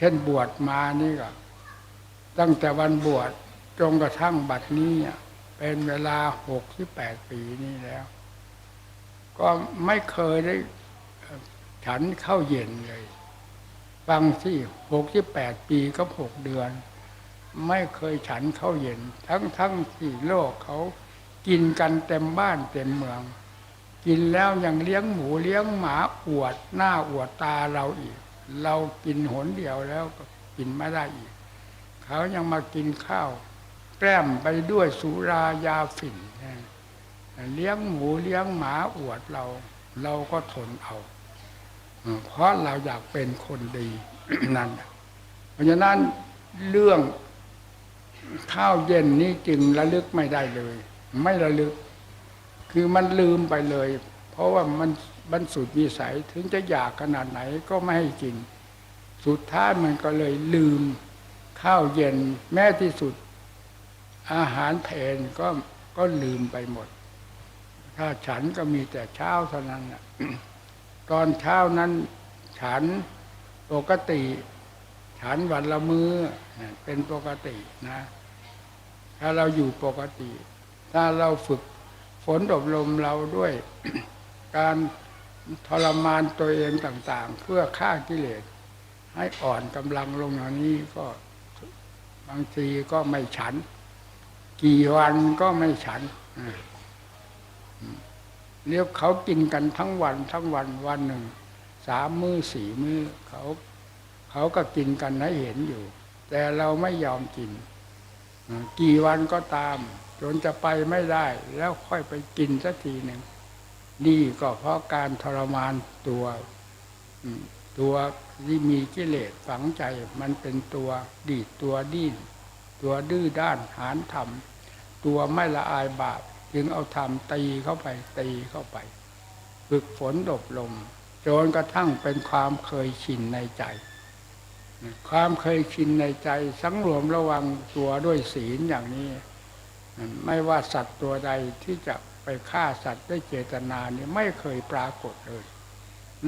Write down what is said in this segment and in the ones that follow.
เช่นบวชมานี่ก็ ตั้งแต่วันบวชจนกระทั่งบัดนี้เป็นเวลาหกที่แปดปีนี้แล้ว ก็ไม่เคยได้ฉันเข้าเย็นเลยฟังที่หกที่แปดปีก็หกเดือน ไม่เคยฉันเข้าเย็น ทั้งทั้งที่โลกเขากินกันเต็มบ้านเต็มเมือง กินแล้วยังเลี้ยงหมูเลี้ยงหมาอวดหน้าอวดตาเราอีก เรากินหนเดียวแล้วก็กินไม่ได้อีก เขายังมากินข้าวแกล้มไปด้วยสุรายาฝิ่นเลี้ยงหมูเลี้ยงหมาอวดเรา เราก็ทนเอา เพราะเราอยากเป็นคนดีนั่นเพราะฉะนั้นเรื่องข้าวเย็นนี้จึงระลึกไม่ได้เลย ไม่ระลึก คือมันลืมไปเลย เพราะว่ามันบรรสุดวิสัยถึงจะอยากขนาดไหนก็ไม่ให้กิน สุดท้ายมันก็เลยลืม ข้าวเย็นแม้ที่สุด อาหารเพลก็ก็ลืมไปหมด ถ้าฉันก็มีแต่เช้าเท่านั้นนะตอนเช้านั้นฉันปกติ ฉันวันละมือนะเป็นปกตินะ ถ้าเราอยู่ปกติ ถ้าเราฝึกฝนอบรมเราด้วย การทรมานตัวเองต่าง ๆ เพื่อฆ่ากิเลส ให้อ่อนกำลังลงอย่างนี้ก็บางทีก็ไม่ฉัน กี่วันก็ไม่ฉันเรียกเขากินกันทั้งวันทั้งวันวันหนึ่งสามมือ้อสี่มือ้อเขาเขาก็กินกันให้เห็นอยู่ แต่เราไม่ยอมกิน กี่วันก็ตาม จนจะไปไม่ได้ แล้วค่อยไปกินสักทีหนึ่ง นี่ก็เพราะการทรมานตัวตัวที่มีกิเลสฝังใจ มันเป็นตัวดีดตัวดิ้นตัวดื้อด้านหานธรรม ตัวไม่ละอายบาป จึงเอาธรรมตีเข้าไปตีเข้าไป ฝึกฝนอบรมจนกระทั่งเป็นความเคยชินในใจ ความเคยชินในใจ สังรวมระวังตัวด้วยศีลอย่างนี้ ไม่ว่าสัตว์ตัวใดที่จะไปฆ่าสัตว์ด้วยเจตนานี่ไม่เคยปรากฏเลย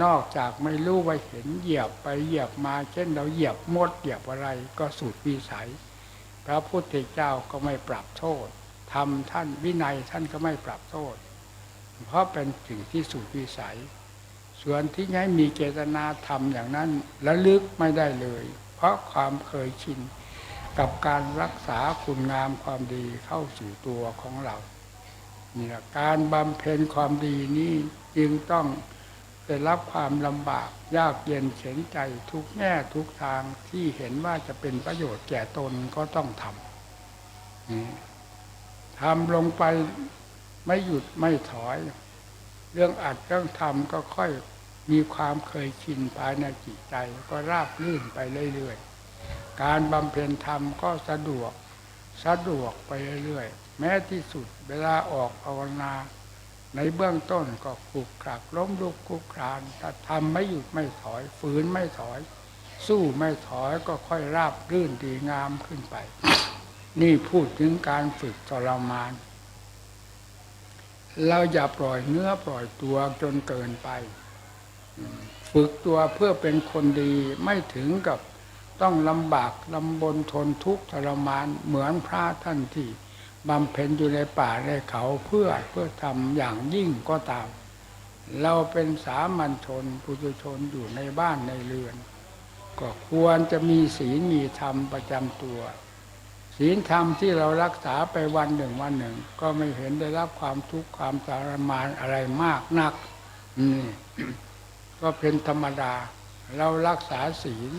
นอกจากไม่รู้ว่าเห็นเหยียบไปเหยียบมา เช่นเราเหยียบมดเหยียบอะไรก็สูตรวิสัย พระพุทธเจ้าก็ไม่ปรับโทษทำท่านวินัยท่านก็ไม่ปรับโทษ เพราะเป็นสิ่งที่สูตรวิสัย ส่วนที่ให้มีเจตนาทำอย่างนั้นระลึกไม่ได้เลย เพราะความเคยชินกับการรักษาคุณงามความดีเข้าสู่ตัวของเรา นี่แหละการบำเพ็ญความดีนี้จึงต้องได้รับความลำบากยากเย็นเข็นใจทุกแง่ทุกทางที่เห็นว่าจะเป็นประโยชน์แก่ตนก็ต้องทำทำลงไปไม่หยุดไม่ถอย เรื่องอัดเรื่องทำก็ค่อยมีความเคยชินภายในจิตใจก็ราบลื่นไปเรื่อยๆ การบำเพ็ญธรรมก็สะดวกสะดวกไปเรื่อยๆ แม้ที่สุดเวลาออกภาวนา ในเบื้องต้นก็ขลุกขลักล้มลุกคลุกคลานถ้าทำไม่หยุดไม่ถอยฝืนไม่ถอย สู้ไม่ถอยก็ค่อยราบรื่นดีงามขึ้นไป นี่พูดถึงการฝึกทรมาน เราอย่าปล่อยเนื้อปล่อยตัวจนเกินไป ฝึกตัวเพื่อเป็นคนดีไม่ถึงกับต้องลำบากลำบนทนทุกข์ทรมานเหมือนพระท่านที่ บำเพ็ญอยู่ในป่าในเขาเพื่อเพื่อทำอย่างยิ่งก็ตาม เราเป็นสามัญชนปุถุชนอยู่ในบ้านในเรือน ก็ควรจะมีศีลมีธรรมประจำตัว ศีลธรรมที่เรารักษาไปวันหนึ่งวันหนึ่ง ก็ไม่เห็นได้รับความทุกข์ความทรมานอะไรมากนักนี่ก็เป็นธรรมดา เรารักษาศีล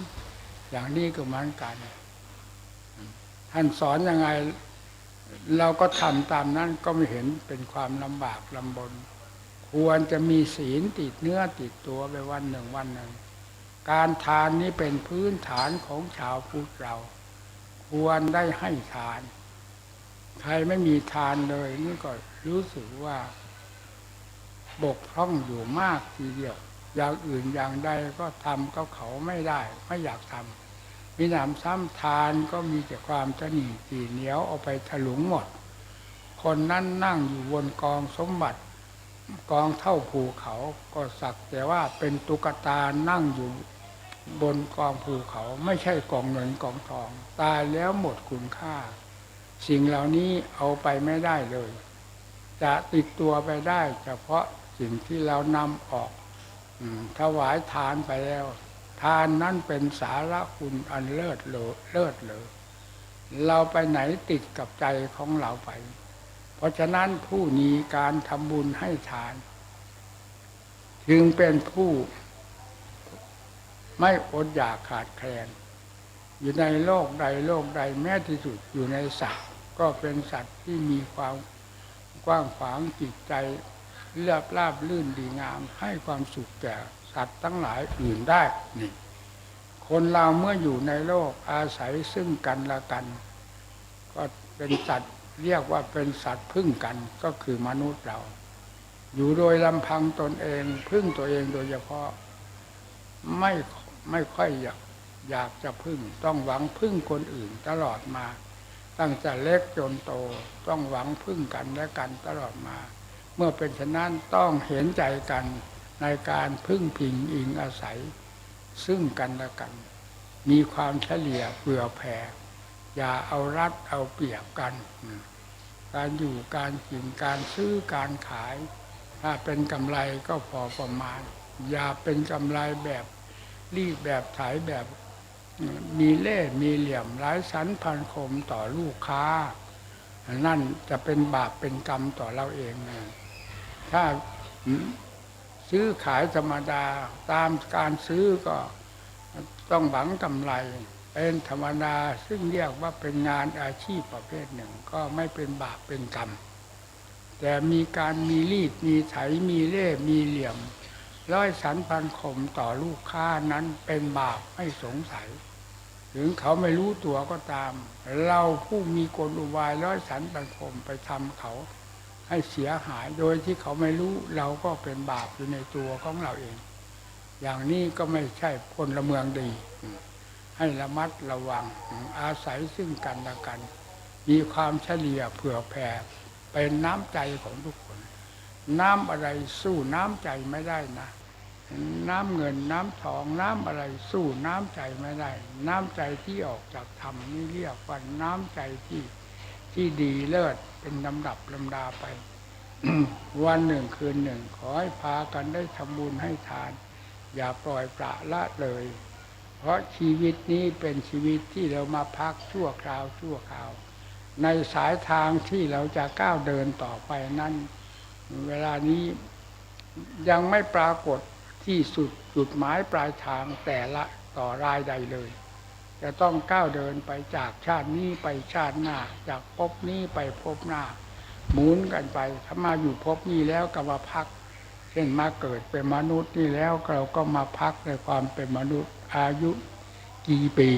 อย่างนี้ก็เหมือนกัน ท่านสอนยังไง เราก็ทำตามนั้นก็ไม่เห็นเป็นความลำบากลำบน ควรจะมีศีลติดเนื้อติดตัวไปวันหนึ่งวันหนึ่ง การทานนี้เป็นพื้นฐานของชาวพุทธเรา ควรได้ให้ทาน ใครไม่มีทานเลยนี่ก็รู้สึกว่า บกพร่องอยู่มากทีเดียว อย่างอื่นอย่างใดก็ทำก็เขาไม่ได้ ไม่อยากทำ มีหนำซ้ำทานก็มีแต่ความตนีตีเหนียวเอาไปถลุงหมด คนนั้นนั่งอยู่บนกองสมบัติ กองเท่าภูเขาก็สักแต่ว่าเป็นตุกตานั่งอยู่บนกองภูเขาไม่ใช่กองเงินกองทอง ตายแล้วหมดคุณค่า สิ่งเหล่านี้เอาไปไม่ได้เลย จะติดตัวไปได้ เฉพาะสิ่งที่เรานำออกอถวายทานไปแล้ว ทานนั้นเป็นสาระคุณอันเลิศเลอเลิศเลอเราไปไหนติดกับใจของเราไป เพราะฉะนั้นผู้มีการทำบุญให้ทาน จึงเป็นผู้ ไม่อดอยากขาดแคลน อยู่ในโลกใดโลกใดแม้ที่สุดอยู่ในสัตว์ ก็เป็นสัตว์ที่มีความกว้างขวางจิตใจเรียบราบลื่นดีงามให้ความสุขแก่ สัตว์ทั้งหลายอื่นได้นี่คนเราเมื่ออยู่ในโลกอาศัยซึ่งกันและกัน ก็เป็นสัตว์เรียกว่าเป็นสัตว์พึ่งกันก็คือมนุษย์เรา อยู่โดยลำพังตนเองพึ่งตัวเองโดยเฉพาะไม่ไม่ค่อยอยากอยากจะพึ่ง ต้องหวังพึ่งคนอื่นตลอดมา ตั้งแต่เล็กจนโตต้องหวังพึ่งกันและกันตลอดมา เมื่อเป็นฉะนั้นต้องเห็นใจกัน ในการพึ่งพิงอิงอาศัย ซึ่งกันและกัน มีความเฉลี่ยเผื่อแผ่ อย่าเอารัดเอาเปรียบกัน การอยู่การกินการซื้อการขาย ถ้าเป็นกำไรก็พอประมาณ อย่าเป็นกำไรแบบรีบแบบถ่ายแบบมีเล่ห์มีเหลี่ยมร้ายสันพันคมต่อลูกค้า นั่นจะเป็นบาปเป็นกรรมต่อเราเองนะถ้า ซื้อขายธรรมดา ตามการซื้อก็ต้องหวังกำไร เป็นธรรมดาซึ่งเรียกว่าเป็นงานอาชีพประเภทหนึ่งก็ไม่เป็นบาปเป็นกรรม แต่มีการมีรีดมีไถมีเล่มีเหลี่ยม ร้อยสันพันคมต่อลูกค้านั้นเป็นบาปไม่สงสัย ถึงเขาไม่รู้ตัวก็ตาม เราผู้มีกลอุบายร้อยสันพันคมไปทำเขา ให้เสียหายโดยที่เขาไม่รู้เราก็เป็นบาปอยู่ในตัวของเราเอง อย่างนี้ก็ไม่ใช่พละเมืองดี ให้ระมัดระวังอาศัยซึ่งกันและกัน มีความเฉลี่ยเผื่อแผ่เป็นน้ำใจของทุกคน น้ำอะไรสู้น้ำใจไม่ได้นะน้ำเงินน้ำทองน้ำอะไรสู้น้ำใจไม่ได้ น้ำใจที่ออกจากธรรมนี่เรียกว่าน้ำใจที่ ที่ดีเลิศเป็นลำดับลำดาไป วันหนึ่งคืนหนึ่ง ขอให้พากันได้ทำบุญให้ทาน อย่าปล่อยปละละเลย เพราะชีวิตนี้เป็นชีวิตที่เรามาพักชั่วคราวชั่วคราว ในสายทางที่เราจะก้าวเดินต่อไปนั้น เวลานี้ยังไม่ปรากฏที่สุดจุดหมายปลายทางแต่ละต่อรายใดเลย จะต้องก้าวเดินไปจากชาตินี้ไปชาติหน้า จากภพนี้ไปภพหน้า หมุนกันไปถ้ามาอยู่ภพนี้แล้วก็มาพักเช่นมาเกิดเป็นมนุษย์นี่แล้วเราก็มาพักในความเป็นมนุษย์อายุกี่ปี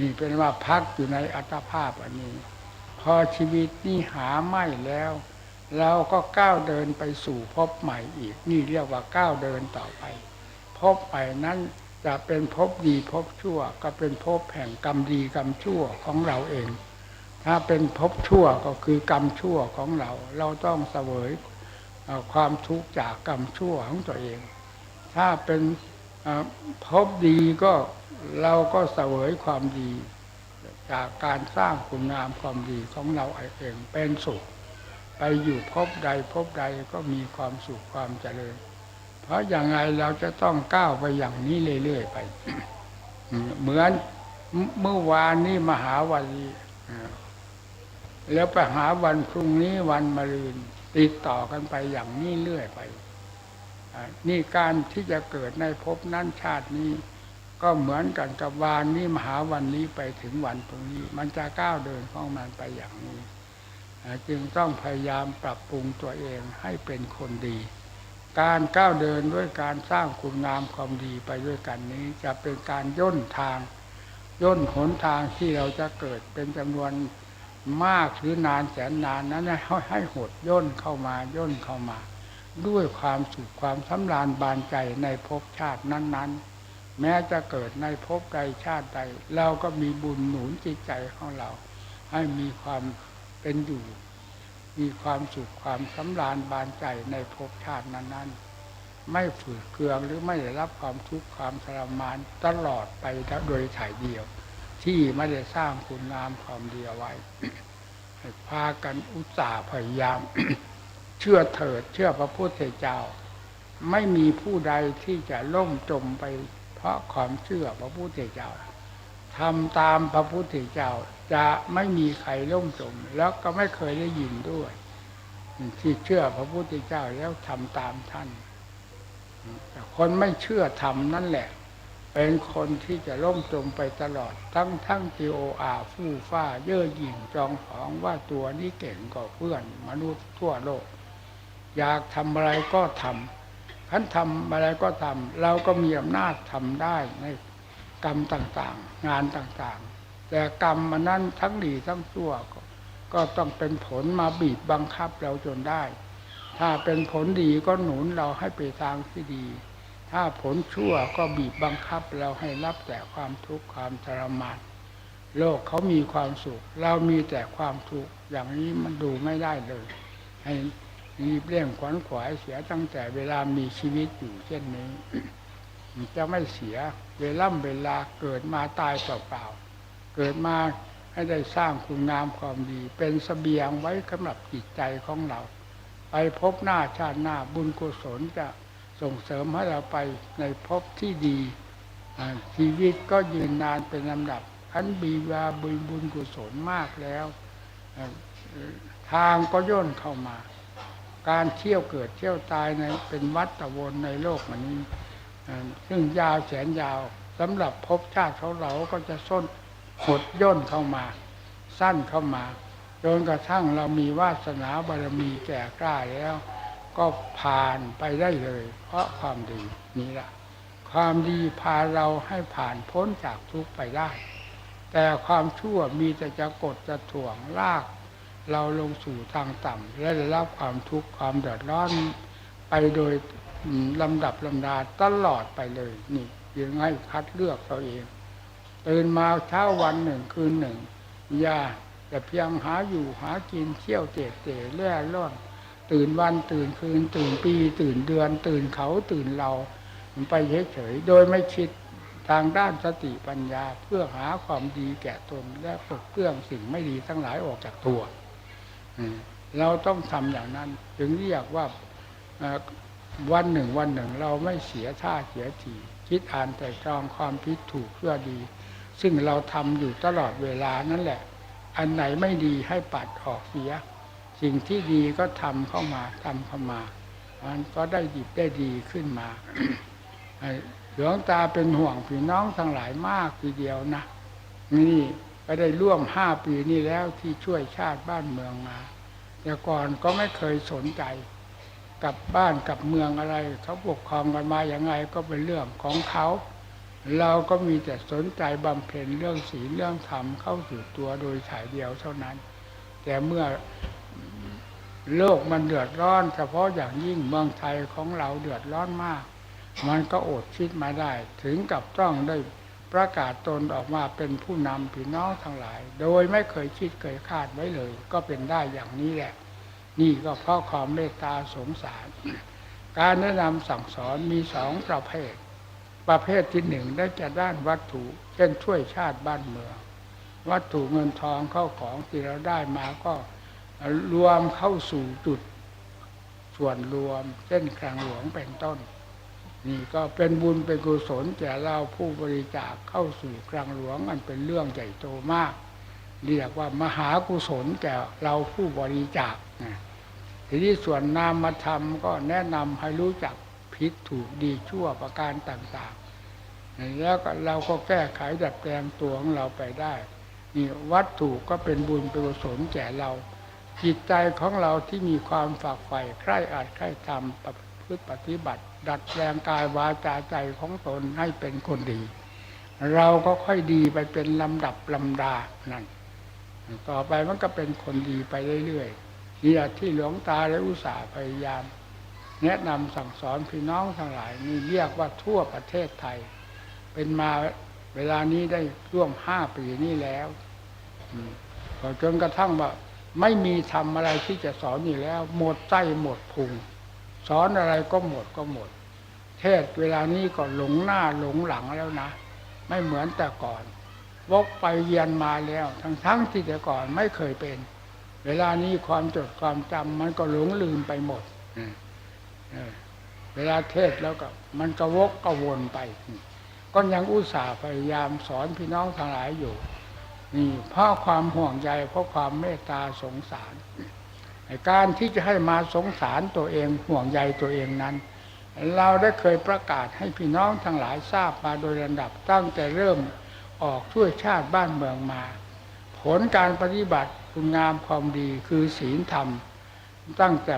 นี่เป็นว่าพักอยู่ในอัตภาพอันนี้ พอชีวิตนี่หาไม่แล้ว เราก็ก้าวเดินไปสู่ภพใหม่อีก นี่เรียกว่าก้าวเดินต่อไปภพใหม่นั้น จะเป็นภพดีภพชั่ว ก็เป็นภพแห่งกรรมดีกรรมชั่วของเราเอง ถ้าเป็นภพชั่วก็คือกรรมชั่วของเรา เราต้องเสวยความทุกข์จากกรรมชั่วของตัวเอง ถ้าเป็นภพดีก็เราก็เสวยความดี จากการสร้างคุณงามความดีของเราเองเป็นสุข ไปอยู่พบใดพบใดก็มีความสุขความเจริญ เพราะอย่างไรเราจะต้องก้าวไปอย่างนี้เรื่อยๆไป เหมือนเมื่อวานนี้มหาวันนี้แล้วไปหาวันพรุ่งนี้วันมะรืน ติดต่อกันไปอย่างนี้เรื่อยไปนี่การที่จะเกิดในภพนั้นชาตินี้ ก็เหมือนกันกับวานนี้มหาวันนี้ไปถึงวันตรงนี้ มันจะก้าวเดินของมันไปอย่างนี้ จึงต้องพยายามปรับปรุงตัวเองให้เป็นคนดี การก้าวเดินด้วยการสร้างคุณงามความดีไปด้วยกันนี้ จะเป็นการย่นทางย่นหนทางที่เราจะเกิดเป็นจำนวนมากหรือนานแสนนานนั้นให้หดย่นเข้ามาย่นเข้ามา ด้วยความสุขความสำราญบานใจในภพชาตินั้น ๆ แม้จะเกิดในภพใดชาติใด เราก็มีบุญหนุนจิตใจของเรา ให้มีความเป็นอยู่ มีความสุขความสำราญบานใจในภพชาตินั้นๆ ไม่ฝืดเคืองหรือไม่ได้รับความทุกข์ความทรมานตลอดไปโดยถ่ายเดียว ที่ไม่ได้สร้างคุณงามความดีเอาไว้ให้พากันอุตส่าห์พยายาม เชื่อเถิดเชื่อพระพุทธเจ้า ไม่มีผู้ใดที่จะล่มจมไป เพราะความเชื่อพระพุทธเจ้าทำตามพระพุทธเจ้า จะไม่มีใครล่มจมแล้วก็ไม่เคยได้ยินด้วย ที่เชื่อพระพุทธเจ้าแล้วทำตามท่าน แต่คนไม่เชื่อทำนั่นแหละ เป็นคนที่จะล่มจมไปตลอด ทั้งทั้งทีโออาฟู่ฟ้า เย่อหยิ่งจองหองว่าตัวนี้เก่งกว่าเพื่อน มนุษย์ทั่วโลก อยากทำอะไรก็ทำขันทำอะไรก็ทำเราก็มีอำนาจทำได้ในกรรมต่างๆ งานต่างๆ แต่กรรมมันนั้นทั้งดีทั้งชั่วก็ก็ต้องเป็นผลมาบีบบังคับเราจนได้ ถ้าเป็นผลดีก็หนุนเราให้ไปทางที่ดี ถ้าผลชั่วก็บีบบังคับเราให้รับแต่ความทุกข์ความทรมาน โลกเขามีความสุข เรามีแต่ความทุกข์ อย่างนี้มันดูไม่ได้เลย ให้รีบเร่งขวัญขวายเสียตั้งแต่เวลามีชีวิตอยู่เช่นนี้จะไม่เสียเวล่ำเวลาเกิดมาตายเปล่าๆ เกิดมาให้ได้สร้างคุณงามความดี เป็นสเสบียงไว้สำหรับจิตใจของเรา ไปพบหน้าชาติหน้าบุญกุศลจะส่งเสริมให้เราไปในภพที่ดีชีวิตก็ยืนนานเป็นลำดับขันบีวาบุญบุญกุศลมากแล้ว ทางก็ย่นเข้ามา การเที่ยวเกิดเที่ยวตายในเป็นวัฏวนในโลกอันนี้ซึ่งยาวแสนยาวสำหรับภพชาติของเราก็จะส้น หดย่นเข้ามา สั้นเข้ามาจนกระทั่งเรามีวาสนาบารมีแก่กล้าแล้ว ก็ผ่านไปได้เลย เพราะความดีนี้ละความดีพาเราให้ผ่านพ้นจากทุกข์ไปได้ แต่ความชั่วมีแต่จะกดจะถ่วงลาก เราลงสู่ทางต่ำและได้รับความทุกข์ความเดือดร้อนไปโดยลำดับลำดาตลอดไปเลยนี่ยังไงคัดเลือกตัวเอง ตื่นมาเช้าวันหนึ่งคืนหนึ่งอย่าแต่เพียงหาอยู่หากินเที่ยวเตะเตะแล่ร่อนตื่นวันตื่นคืน ตื่นปี ตื่นเดือน ตื่นเขาตื่นเรามันไปเฉยๆโดยไม่คิดทางด้านสติปัญญาเพื่อหาความดีแก่ตนและปลดเปลื้องสิ่งไม่ดีทั้งหลายออกจากตัวเราต้องทำอย่างนั้น ถึงเรียกว่าวันหนึ่งวันหนึ่งเราไม่เสียท่าเสียทีคิดอ่านแต่ตรองความผิดถูกเพื่อดี ซึ่งเราทำอยู่ตลอดเวลานั่นแหละ อันไหนไม่ดีให้ปัดออกเสีย สิ่งที่ดีก็ทำเข้ามาทำเข้ามา มันก็ได้ดีได้ดีขึ้นมาหลวงตาเป็นห่วงพี่น้องทั้งหลายมากทีเดียวนะ นี่ก็ได้ร่วมห้าปีนี้แล้วที่ช่วยชาติบ้านเมืองมา แต่ก่อนก็ไม่เคยสนใจกับบ้านกับเมืองอะไร เขาปกครองกันมาอย่างไงก็เป็นเรื่องของเขา เราก็มีแต่สนใจบำเพ็ญเรื่องศีลเรื่องธรรมเข้าสู่ตัวโดยถ่ายเดียวเท่านั้น แต่เมื่อโลกมันเดือดร้อน เฉพาะอย่างยิ่งเมืองไทยของเราเดือดร้อนมาก มันก็อดคิดมาได้ ถึงกับต้องได้ประกาศตนออกมาเป็นผู้นำพี่น้องทั้งหลาย โดยไม่เคยคิดเคยคาดไว้เลย ก็เป็นได้อย่างนี้แหละ นี่ก็เพราะความเมตตาสงสาร การแนะนำสั่งสอนมีสองประเภท ประเภทที่หนึ่งได้แก่ด้านวัตถุเช่นช่วยชาติบ้านเมือง วัตถุเงินทองเข้าของที่เราได้มาก็รวมเข้าสู่จุดส่วนรวมเช่นคลังหลวงเป็นต้น นี่ก็เป็นบุญเป็นกุศลแก่เราผู้บริจาคเข้าสู่คลังหลวงมันเป็นเรื่องใหญ่โตมาก เรียกว่ามหากุศลแก่เราผู้บริจาคทีนี้ส่วนนามธรรมก็แนะนำให้รู้จัก ผิดถูกดีชั่วประการต่างๆแล้วก็เราก็แก้ไขดัดแปลงตัวของเราไปได้นี่วัตถุก็เป็นบุญเป็นกุศลแก่เรา จิตใจของเราที่มีความฝากใฝ่ใคร่อาจใคร่ทำประพฤติปฏิบัติ ดัดแปลงกายวาจาใจของตนให้เป็นคนดี เราก็ค่อยดีไปเป็นลำดับลำดานั่นต่อไปมันก็เป็นคนดีไปเรื่อยๆนี่ที่หลวงตาและอุตสาห์พยายาม แนะนำสั่งสอนพี่น้องทั้งหลายนี่เรียกว่าทั่วประเทศไทย เป็นมาเวลานี้ได้ร่วมห้าปีนี้แล้วจนกระทั่งว่าไม่มีทำอะไรที่จะสอนอยู่แล้ว หมดใจหมดพุง สอนอะไรก็หมดก็หมด เทศเวลานี้ก็หลงหน้าหลงหลังแล้วนะ ไม่เหมือนแต่ก่อน วกไปเยียนมาแล้ว ทั้งทั้งๆที่แต่ก่อนไม่เคยเป็น เวลานี้ความจดความจำมันก็หลงลืมไปหมด อื เวลาเทศแล้วก็มันก็วกก็วนไป ก็ยังอุตส่าห์พยายามสอนพี่น้องทั้งหลายอยู่ นี่เพราะความห่วงใยเพราะความเมตตาสงสารการที่จะให้มาสงสารตัวเองห่วงใยตัวเองนั้น เราได้เคยประกาศให้พี่น้องทั้งหลายทราบมาโดยลำดับตั้งแต่เริ่มออกช่วยชาติบ้านเมืองมา ผลการปฏิบัติคุณงามความดีคือศีลธรรม ตั้งแต่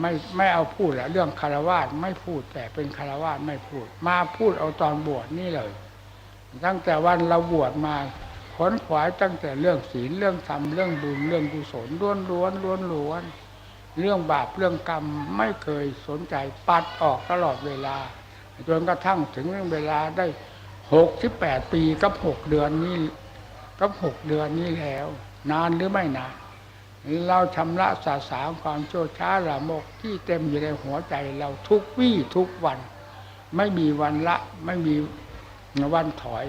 ไม่ไม่เอาพูดล้วเรื่องคารวะไม่พูดแต่เป็นคารวะไม่พูด มาพูดเอาตอนบวชนี่เลย ตั้งแต่วันเราบวชมาขนขวายตั้งแต่เรื่องศีลเรื่องธรรมเรื่องบุญเรื่องกุศลล้วนล้วนล้วนล้วนเรื่องบาปเรื่องกรรมไม่เคยสนใจปัดออกตลอดเวลาจนกระทั่งถึงเรื่องเวลาได้หกสิบแปดปีกับหกเดือนนี้กับหกเดือนนี้แล้ว นานหรือไม่นาน เราชำระสาสางความโชดช้าละโมกที่เต็มอยู่ในหัวใจเราทุกวี่ทุกวัน ไม่มีวันละไม่มีวันถอย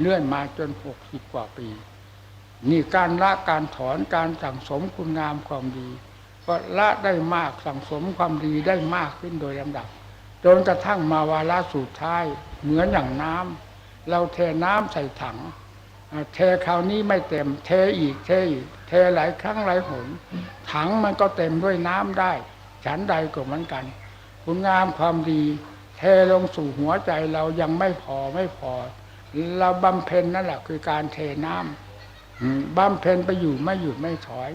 เลื่อนมาจนหกสิบกว่าปี นี่การละการถอนการสั่งสมคุณงามความดีก็ละได้มากสั่งสมความดีได้มากขึ้นโดยลำดับจนกระทั่งมาวาระสุดท้ายเหมือนอย่างน้ำเราเทน้ำใส่ถัง เทคราวนี้ไม่เต็ม เทอีก เทอีก เทหลายครั้งหลายหนถังมันก็เต็มด้วยน้ำได้ ฉันใดก็เหมือนกัน คุณงามความดี เทลงสู่หัวใจเรายังไม่พอไม่พอ เราบำเพ็ญนั่นแหละคือการเทน้ำอืมบำเพ็ญไปอยู่ไม่หยุดไม่ถอย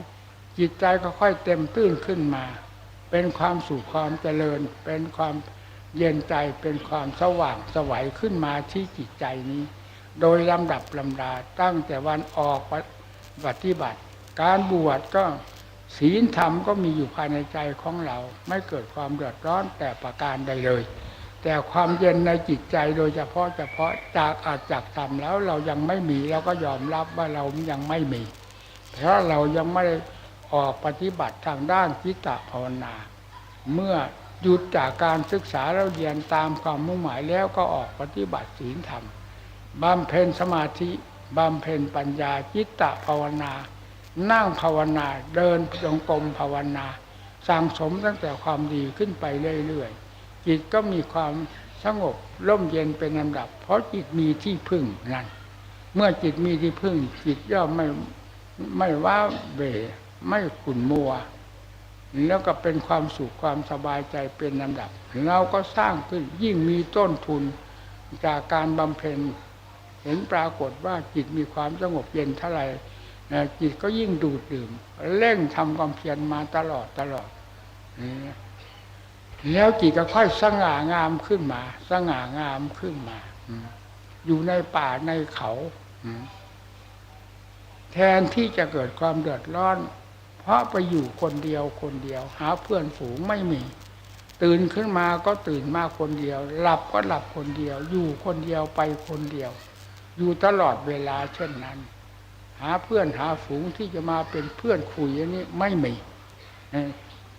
จิตใจก็ค่อยเต็มตื้นขึ้นมา เป็นความสุขความเจริญ เป็นความเย็นใจเป็นความสว่างสวัยขึ้นมาที่จิตใจนี้ โดยลำดับลำดาตั้งแต่วันออกปฏิบัติ การบวชก็ศีลธรรมก็มีอยู่ภายในใจของเรา ไม่เกิดความเดือดร้อนแต่ประการใดเลย แต่ความเย็นในจิตใจโดยเฉพาะเฉพาะจากอาจจากธรรมแล้วเรายังไม่มีเราก็ยอมรับว่าเรายังไม่มี เพราะเรายังไม่ได้ออกปฏิบัติทางด้านจิตตภาวนา เมื่อหยุดจากการศึกษาเราเรียนตามความมุ่งหมายแล้วก็ออกปฏิบัติศีลธรรม บำเพ็ญสมาธิบำเพ็ญปัญญาจิตตภาวนา นั่งภาวนาเดินจงกรมภาวนาสั่งสมตั้งแต่ความดีขึ้นไปเรื่อยๆจิตก็มีความสงบร่มเย็นเป็นลำดับ เพราะจิตมีที่พึ่งนั่นเมื่อจิตมีที่พึ่ง จิตย่อมไม่ไม่ว่าเบไม่ขุนมัว แล้วก็เป็นความสุขความสบายใจเป็นลำดับ เราก็สร้างขึ้นยิ่งมีต้นทุนจากการบำเพ็ญ เห็นปรากฏว่าจิตมีความสงบเย็นเท่าไหร่จิตก็ยิ่งดูดดื่มเร่งทำความเพียรมาตลอดตลอดนี่แล้วจิตก็ค่อยสง่างามขึ้นมา สง่างามขึ้นมาอยู่ในป่าในเขาแทนที่จะเกิดความเดือดร้อน เพราะไปอยู่คนเดียวคนเดียว หาเพื่อนฝูงไม่มี ตื่นขึ้นมาก็ตื่นมาคนเดียว หลับก็หลับคนเดียว อยู่คนเดียวไปคนเดียว อยู่ตลอดเวลาเช่นนั้น หาเพื่อนหาฝูงที่จะมาเป็นเพื่อนคุยอันนี้ไม่มี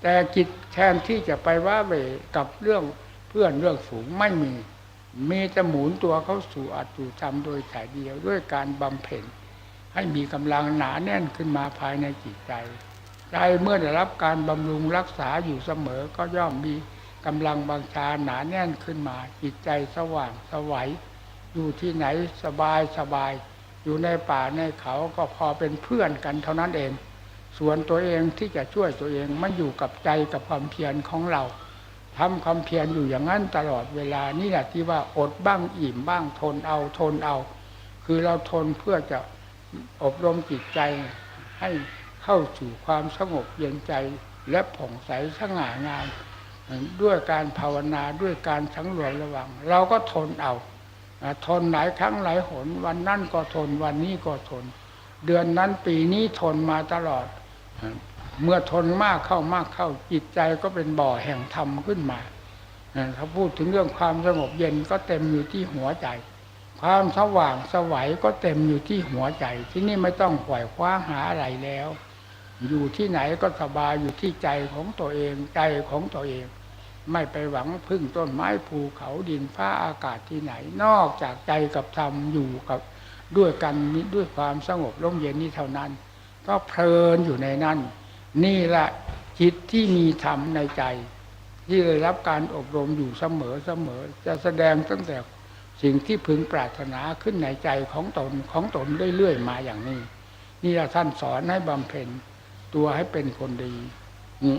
แต่จิตแทนที่จะไปว่าเวกับเรื่องเพื่อนเรื่องฝูงไม่มี มีแต่หมุนตัวเข้าสู่อัตตุธรรมโดยสายเดียวด้วยการบำเพ็ญให้มีกำลังหนาแน่นขึ้นมาภายในจิตใจใจเมื่อได้รับการบำรุงรักษาอยู่เสมอก็ย่อมมีกำลังบังชาหนาแน่นขึ้นมา จิตใจสว่างสวัย อยู่ที่ไหนสบายสบาย อยู่ในป่าในเขาก็พอเป็นเพื่อนกันเท่านั้นเอง ส่วนตัวเองที่จะช่วยตัวเองมันอยู่กับใจกับความเพียรของเราทำความเพียรอยู่อย่างนั้นตลอดเวลานี่แหละที่ว่าอดบ้างอิ่มบ้างทนเอาทนเอา คือเราทนเพื่อจะอบรมจิตใจให้เข้าสู่ความสงบเย็นใจและผ่องใสสง่างามด้วยการภาวนาด้วยการสังรวมระวัง เราก็ทนเอาอ่า ทนหลายครั้งหลายหน วันนั้นก็ทนวันนี้ก็ทน เดือนนั้นปีนี้ทนมาตลอด เมื่อทนมากเข้ามากเข้าจิตใจก็เป็นบ่อแห่งธรรมขึ้นมาถ้าพูดถึงเรื่องความสงบเย็นก็เต็มอยู่ที่หัวใจ ความสว่างสวัยก็เต็มอยู่ที่หัวใจ ที่นี่ไม่ต้องปล่อยคว้าหาอะไรแล้ว อยู่ที่ไหนก็สบายอยู่ที่ใจของตัวเองใจของตัวเอง ไม่ไปหวังพึ่งต้นไม้ภูเขาดินฟ้าอากาศที่ไหน นอกจากใจกับธรรมอยู่กับด้วยกันด้วยความสงบร่มเย็นนี้เท่านั้น ก็เพลินอยู่ในนั้น นี่แหละจิตที่มีธรรมในใจ ที่ได้รับการอบรมอยู่เสมอเสมอ จะแสดงตั้งแต่สิ่งที่พึงปรารถนาขึ้นในใจของตนของตนเรื่อยๆมาอย่างนี้ นี่เราท่านสอนให้บำเพ็ญตัวให้เป็นคนดีนี่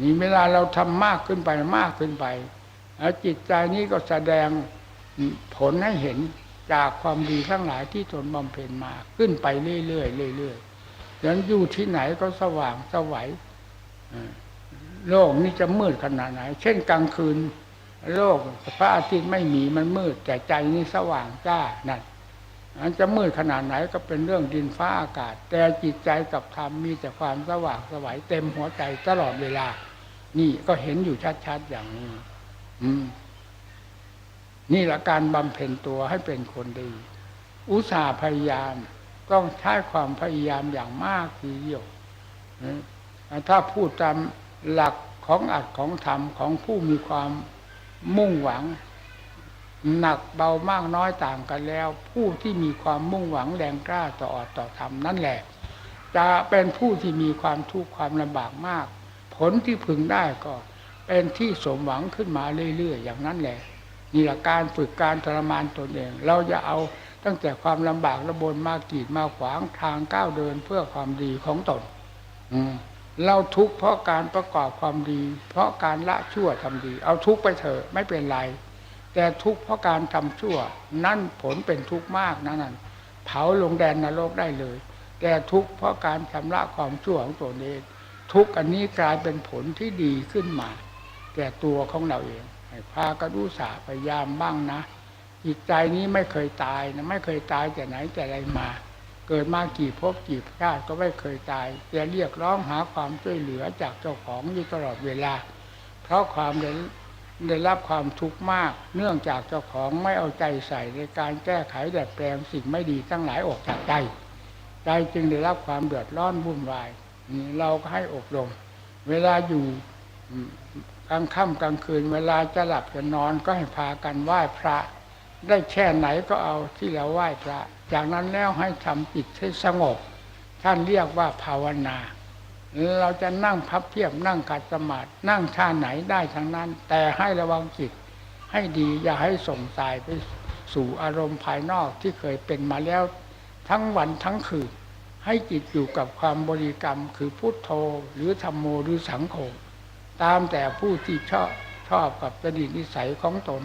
นี่เวลาเราทำมากขึ้นไปมากขึ้นไปแล้วจิตใจนี้ก็แสดงผลให้เห็นจากความดีทั้งหลายที่ตนบำเพ็ญมาขึ้นไปเรื่อยๆเรื่อยๆดังนั้นอยู่ที่ไหนก็สว่างสวัยโลกนี้จะมืดขนาดไหน เช่นกลางคืน โลกพระอาทิตย์ไม่มีมันมืด แต่ใจนี้สว่างจ้านั่น อันจะมืดขนาดไหนก็เป็นเรื่องดินฟ้าอากาศ แต่จิตใจกับธรรมมีแต่ความสว่างสวัยเต็มหัวใจตลอดเวลา นี่ก็เห็นอยู่ชัดๆอย่างนี้ อืม นี่แหละการบำเพ็ญตัวให้เป็นคนดี อุตสาห์พยายาม ต้องใช้ความพยายามอย่างมากทีเดียวถ้าพูดตามหลักของอัดของธรรมของผู้มีความมุ่งหวัง หนักเบามากน้อยต่างกันแล้ว ผู้ที่มีความมุ่งหวังแรงกล้าต่ออดต่อธรรมนั่นแหละ จะเป็นผู้ที่มีความทุกข์ความลำบากมาก ผลที่พึงได้ก็เป็นที่สมหวังขึ้นมาเรื่อยๆอย่างนั้นแหละนี่แหละการฝึกการทรมานตนเอง เราจะเอาตั้งแต่ความลำบากระบนมากีดมาขวางทางก้าวเดินเพื่อความดีของตนเราทุกข์เพราะการประกอบความดี เพราะการละชั่วทำดี เอาทุกข์ไปเถอะไม่เป็นไร แต่ทุกข์เพราะการทำชั่ว นั่นผลเป็นทุกข์มากนะนั่นเผาลงแดนนรกได้เลย แต่ทุกข์เพราะการชำระความชั่วของตนเอง ทุกข์อันนี้กลายเป็นผลที่ดีขึ้นมาแก่ตัวของเราเองให้พากระดูสาพยายามบ้างนะจิตใจนี้ไม่เคยตายนะไม่เคยตายแต่ไหนแต่ไรมา เกิดมากี่ภพกี่ชาติก็ไม่เคยตายแต่เรียกร้องหาความช่วยเหลือจากเจ้าของอยู่ตลอดเวลา เพราะความ ได้รับความทุกข์มาก เนื่องจากเจ้าของไม่เอาใจใส่ในการแก้ไขดัดแปลงสิ่งไม่ดีทั้งหลายออกจากใจ ใจจึงได้รับความเดือดร้อนวุ่นวายนี่เราก็ให้อบรม เวลาอยู่กลางค่ำกลางคืน เวลาจะหลับจะนอนก็ให้พากันไหว้พระ ได้แค่ไหนก็เอาที่เราไหว้พระ จากนั้นแล้วให้ทำจิตให้สงบ ท่านเรียกว่าภาวนา เราจะนั่งพับเพียบนั่งขัดสมาธินั่งท่าไหนได้ทั้งนั้น แต่ให้ระวังจิตให้ดีอย่าให้ส่งสายไปสู่อารมณ์ภายนอกที่เคยเป็นมาแล้ว ทั้งวันทั้งคืนให้จิตอยู่กับความบริกรรมคือพุทโธหรือธรรมโมหรือสังโฆตามแต่ผู้ที่ชอบชอบกับจริตนิสัยของตน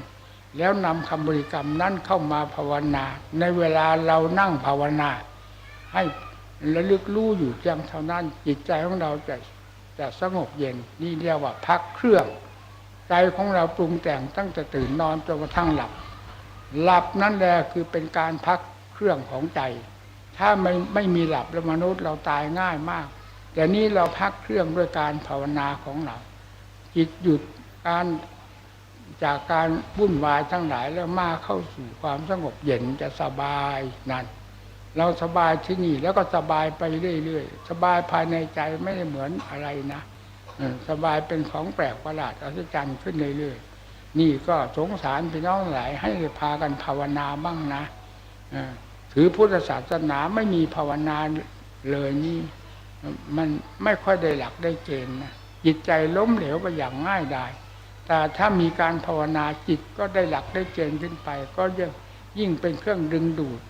แล้วนำคำบริกรรมนั้นเข้ามาภาวนา ในเวลาเรานั่งภาวนา ให้ ระลึกรู้อยู่เพียงเท่านั้น จิตใจของเราจะจะสงบเย็นนี่เรียกว่าพักเครื่อง ใจของเราปรุงแต่งตั้งแต่ตื่นนอนจนกระทั่งหลับ หลับนั่นแหละคือเป็นการพักเครื่องของใจ ถ้าไม่ไม่มีหลับแล้วมนุษย์เราตายง่ายมาก แต่นี้เราพักเครื่องด้วยการภาวนาของเรา จิตหยุดการจากการวุ่นวายทั้งหลายแล้วมาเข้าสู่ความสงบเย็นจะสบายนั่น เราสบายที่นี่แล้วก็สบายไปเรื่อยๆ สบายภายในใจไม่ได้เหมือนอะไรนะสบายเป็นของแปลกประหลาดอัศจรรย์ขึ้นเรื่อยๆ นี่ก็สงสารพี่น้องหลายให้พากันภาวนาบ้างนะถือพุทธศาสนาไม่มีภาวนาเลยนี่ มันไม่ค่อยได้หลักได้เกณฑ์นะจิตใจล้มเหลวไปอย่างง่ายดายแต่ถ้ามีการภาวนาจิตก็ได้หลักได้เกณฑ์ขึ้นไป ก็ยิ่งเป็นเครื่องดึงดูด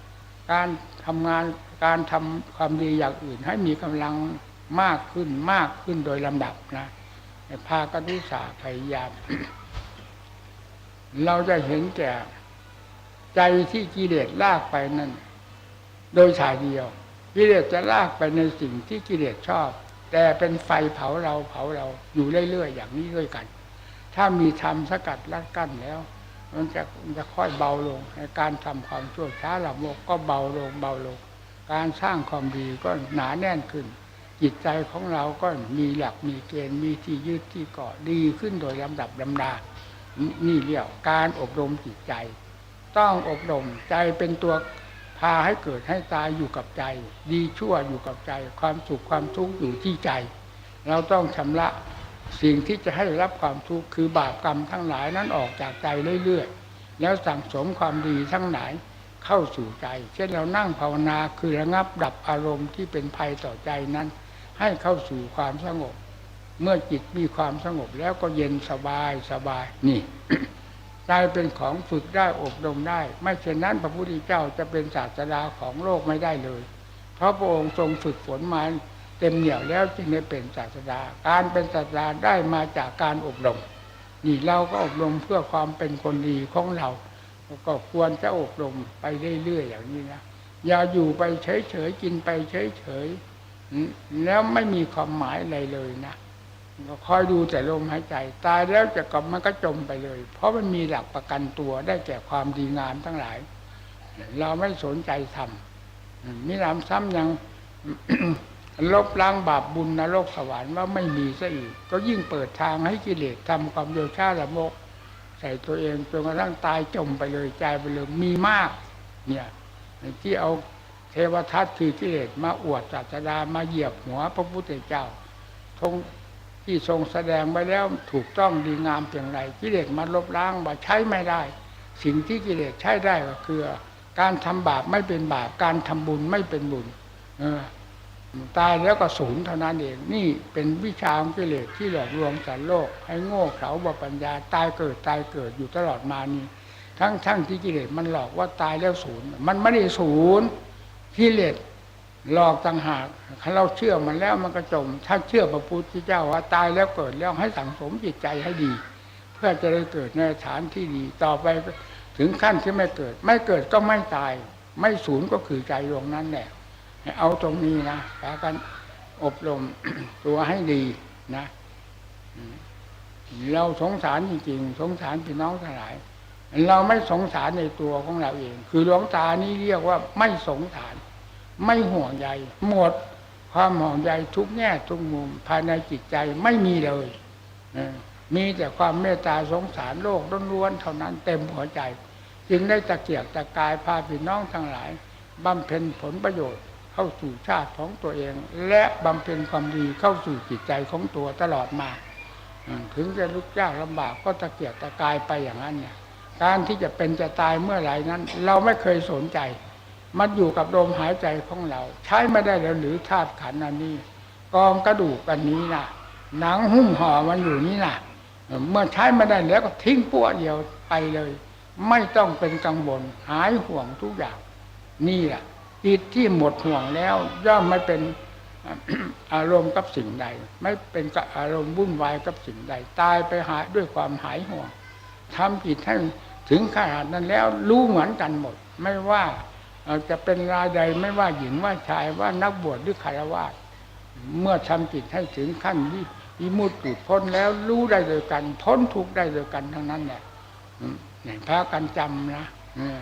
การทำงานการทำความดีอย่างอื่น ให้มีกำลังมากขึ้นมากขึ้นโดยลำดับนะพากันวิสาพยายาม เราจะเห็นแก่ใจที่กิเลสลากไปนั่น โดยชายเดียว กิเลสจะลากไปในสิ่งที่กิเลสชอบ แต่เป็นไฟเผาเราเผาเราอยู่เรื่อยๆอย่างนี้ด้วยกัน ถ้ามีธรรมสกัดลัดกั้นแล้ว มันจะมันจะค่อยเบาลงในการทำความชั่วช้าหลับโมกก็เบาลงเบาลง การสร้างความดีก็หนาแน่นขึ้น จิตใจของเราก็มีหลักมีเกณฑ์มีที่ยึดที่เกาะดีขึ้นโดยลำดับลำดา นี่เรียกการอบรมจิตใจ ต้องอบรมใจเป็นตัวพาให้เกิดให้ตายอยู่กับใจ ดีชั่วอยู่กับใจ ความสุขความทุกข์อยู่ที่ใจ เราต้องชำระ สิ่งที่จะให้รับความทุกข์คือบาปกรรมทั้งหลายนั้นออกจากใจเรื่อยๆ แล้วสั่งสมความดีทั้งหลายเข้าสู่ใจ เช่นเรานั่งภาวนาคือระงับดับอารมณ์ที่เป็นภัยต่อใจนั้น ให้เข้าสู่ความสงบ เมื่อจิตมีความสงบแล้วก็เย็นสบายสบายนี่ใจเป็นของฝึกได้อบรมได้ ไม่เช่นนั้นพระพุทธเจ้าจะเป็นศาสดาของโลกไม่ได้เลย เพราะพระองค์ทรงฝึกฝนมา เต็มเหนี่ยวแล้วจึงได้เป็นศาสดา การเป็นศาสดาได้มาจากการอบรม นี่เราก็อบรมเพื่อความเป็นคนดีของเรา ก็ควรจะอบรมไปเรื่อยๆอย่างนี้นะอย่าอยู่ไปเฉยๆกินไปเฉยๆแล้วไม่มีความหมายอะไรเลยนะก็คอยดูแต่ลมหายใจ ตายแล้วจะกลับมันก็จมไปเลย เพราะมันมีหลักประกันตัวได้แก่ความดีงามทั้งหลาย เราไม่สนใจทำมมินำซ้ำยัง ลบล้างบาปบุญนรกสวรรค์ว่าไม่มีซะอีก ก็ยิ่งเปิดทางให้กิเลสทำความโยชาละโมก ใส่ตัวเองจนกระทั่งตายจมไปเลยใจไปเลยมีมาก เนี่ยที่เอาเทวทัตคือกิเลสมาอวดศาสดามาเหยียบหัวพระพุทธเจ้าทงที่ทรงแสดงไปแล้วถูกต้องดีงามเพียงไรกิเลสมาลบล้างมาใช้ไม่ได้ สิ่งที่กิเลสใช้ได้ก็คือ การทำบาปไม่เป็นบาปการทำบุญไม่เป็นบุญ เออ ตายแล้วก็ศูนย์เท่านั้นเอง นี่เป็นวิชาของกิเลสที่หลอกลวงสัตว์โลก ให้โง่เขลาบปัญญา ตายเกิดตายเกิดอยู่ตลอดมานี้ ทั้งทั้งที่กิเลสมันหลอกว่าตายแล้วศูนย์มันไม่ได้ศูนย์กิเลสหลอกต่างหากถ้าเราเชื่อมันแล้วมันก็จม ถ้าเชื่อพระพุทธเจ้าว่าตายแล้วเกิดแล้วให้สังสมจิตใจให้ดี เพื่อจะได้เกิดในฐานที่ดีต่อไปถึงขั้นที่ไม่เกิด ไม่เกิดก็ไม่ตาย ไม่ศูนย์ก็คือใจดวงนั้นแหละ เอาตรงนี้นะพากันอบรมตัวให้ดีนะเราสงสารจริงๆ สงสารพี่น้องทั้งหลาย เราไม่สงสารในตัวของเราเอง คือหลวงตานี่เรียกว่าไม่สงสาร ไม่ห่วงใยหมดความห่วงใยทุกแง่ทุกมุมภายในจิตใจไม่มีเลยมีแต่ความเมตตาสงสารโลกล้วนๆเท่านั้นเต็มหัวใจ จึงได้ตะเกียกตะกายพาพี่น้องทั้งหลายบำเพ็ญผลประโยชน์ เข้าสู่ชาติของตัวเอง และบำเพ็ญความดีเข้าสู่จิตใจของตัวตลอดมาถึงจะลุกยากลำบากก็ตะเกียกตะกายไปอย่างนั้นเนี่ยการที่จะเป็นจะตายเมื่อไหร่นั้น เราไม่เคยสนใจ มันอยู่กับลมหายใจของเรา ใช้ไม่ได้แล้วหรือธาตุขันธ์อันนี้ กองกระดูกอันนี้นะหนังหุ้มห่อมันอยู่นี่นะเมื่อใช้ไม่ได้แล้วก็ทิ้งปั้วเดียวไปเลย ไม่ต้องเป็นกังวลหายห่วงทุกอย่างนี่แหละ จิตที่หมดห่วงแล้ว ย่อมไม่เป็นอารมณ์กับสิ่งใด ไม่เป็นกับอารมณ์วุ่นวายกับสิ่งใด ตายไปหายด้วยความหายห่วงทำจิตให้ถึงขนาดนั้นแล้วรู้เหมือนกันหมด ไม่ว่าจะเป็นรายใดไม่ว่าหญิงว่าชายว่านักบวชหรือคารวะเมื่อทำจิตให้ถึงขั้นที่วิมุตติพ้นแล้วรู้ได้โดยกัน พ้นทุกได้โดยกันทั้งนั้นแหละอืมเนี่ยพากันจำนะเออ